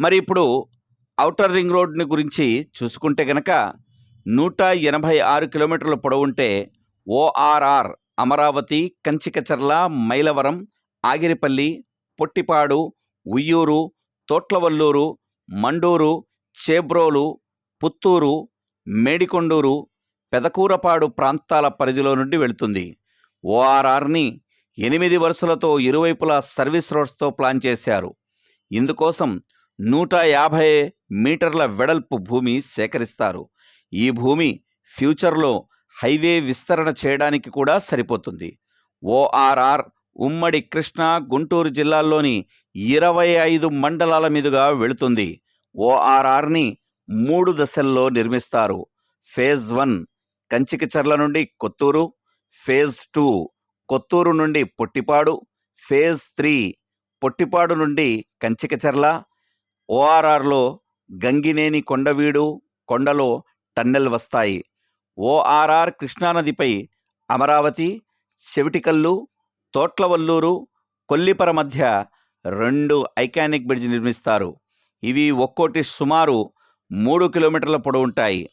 మరి ఇప్పుడు outer ring రోడ్ని గురించి చూసుకుంటే గనక నూట ఎనభై ఆరు కిలోమీటర్ల పొడవుంటే ఓఆర్ఆర్ అమరావతి కంచికచర్ల మైలవరం ఆగిరిపల్లి పొట్టిపాడు ఉయ్యూరు తోట్లవల్లూరు మండూరు చేబ్రోలు పుత్తూరు మేడికొండూరు పెదకూరపాడు ప్రాంతాల పరిధిలో నుండి వెళుతుంది. ఓఆర్ఆర్ని ఎనిమిది వరుసలతో ఇరువైపులా సర్వీస్ రోడ్స్తో ప్లాన్ చేశారు. ఇందుకోసం నూట యాభై మీటర్ల వెడల్పు భూమి సేకరిస్తారు. ఈ భూమి ఫ్యూచర్లో హైవే విస్తరణ చేయడానికి కూడా సరిపోతుంది. ఓఆర్ఆర్ ఉమ్మడి కృష్ణా గుంటూరు జిల్లాల్లోని ఇరవై ఐదు మండలాల మీదుగా వెళుతుంది. ఓఆర్ఆర్ని మూడు దశల్లో నిర్మిస్తారు. ఫేజ్ వన్ కంచికచర్ల నుండి కొత్తూరు ఫేజ్ టూ కొత్తూరు నుండి పొట్టిపాడు ఫేజ్ త్రీ పొట్టిపాడు నుండి కంచికచర్ల ఓఆర్ఆర్లో గంగినేని కొండవీడు కొండలో టన్నెల్ వస్తాయి. ఓఆర్ఆర్ కృష్ణానదిపై అమరావతి చెవిటికల్లు తోట్లవల్లూరు కొల్లిపర మధ్య రెండు ఐకానిక్ బ్రిడ్జ్ నిర్మిస్తారు. ఇవి ఒక్కోటి సుమారు మూడు కిలోమీటర్ల పొడవుంటాయి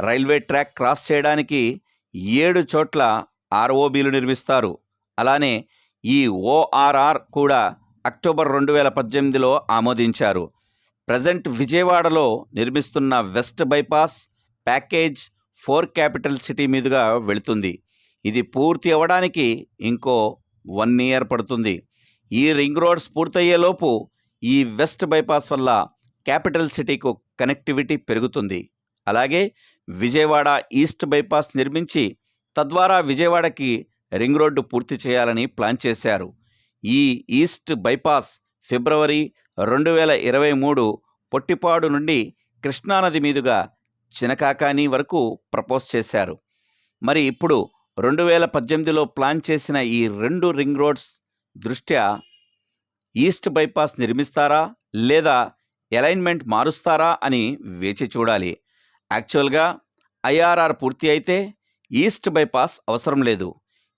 రైల్వే ట్రాక్ క్రాస్ చేయడానికి ఏడు చోట్ల ఆర్ఓబీలు నిర్మిస్తారు. అలానే ఈ ఓఆర్ఆర్ కూడా అక్టోబర్ రెండు వేల పద్దెనిమిదిలో ఆమోదించారు. ప్రజెంట్ విజయవాడలో నిర్మిస్తున్న west bypass package four capital city మీదుగా వెళుతుంది. ఇది పూర్తి అవ్వడానికి ఇంకో వన్ ఇయర్ పడుతుంది. ఈ రింగ్ రోడ్స్ పూర్తయ్యేలోపు ఈ వెస్ట్ బైపాస్ వల్ల క్యాపిటల్ సిటీకు కనెక్టివిటీ పెరుగుతుంది. అలాగే విజయవాడ ఈస్ట్ బైపాస్ నిర్మించి తద్వారా విజయవాడకి రింగ్ రోడ్డు పూర్తి చేయాలని ప్లాన్ చేశారు. ఈ ఈస్ట్ బైపాస్ ఫిబ్రవరి రెండు వేల ఇరవై మూడు పొట్టిపాడు నుండి కృష్ణానది మీదుగా చినకాకాని వరకు ప్రపోజ్ చేశారు. మరి ఇప్పుడు రెండు వేల పద్దెనిమిదిలో ప్లాన్ చేసిన ఈ రెండు రింగ్ రోడ్స్ దృష్ట్యా ఈస్ట్ బైపాస్ నిర్మిస్తారా లేదా అలైన్మెంట్ మారుస్తారా అని వేచి చూడాలి. యాక్చువల్గా ఐఆర్ఆర్ పూర్తి అయితే ఈస్ట్ బైపాస్ అవసరం లేదు.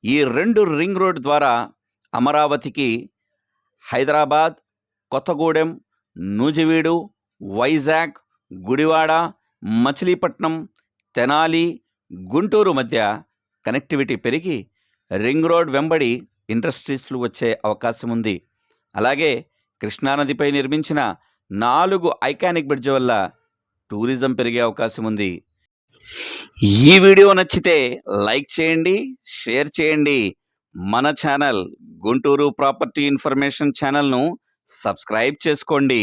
ఈ రెండు రింగ్ రోడ్ ద్వారా అమరావతికి హైదరాబాద్ కొత్తగూడెం నూజివీడు వైజాగ్ గుడివాడ మచిలీపట్నం తెనాలి గుంటూరు మధ్య కనెక్టివిటీ పెరిగి రింగ్ రోడ్ వెంబడి ఇండస్ట్రీస్లు వచ్చే అవకాశం ఉంది అలాగే కృష్ణానదిపై నిర్మించిన నాలుగు ఐకానిక్ బ్రిడ్జ్ వల్ల టూరిజం పెరిగే అవకాశం ఉంది ఈ వీడియో నచ్చితే లైక్ చేయండి షేర్ చేయండి. మన ఛానల్ గుంటూరు ప్రాపర్టీ ఇన్ఫర్మేషన్ ఛానల్ను సబ్స్క్రైబ్ చేసుకోండి.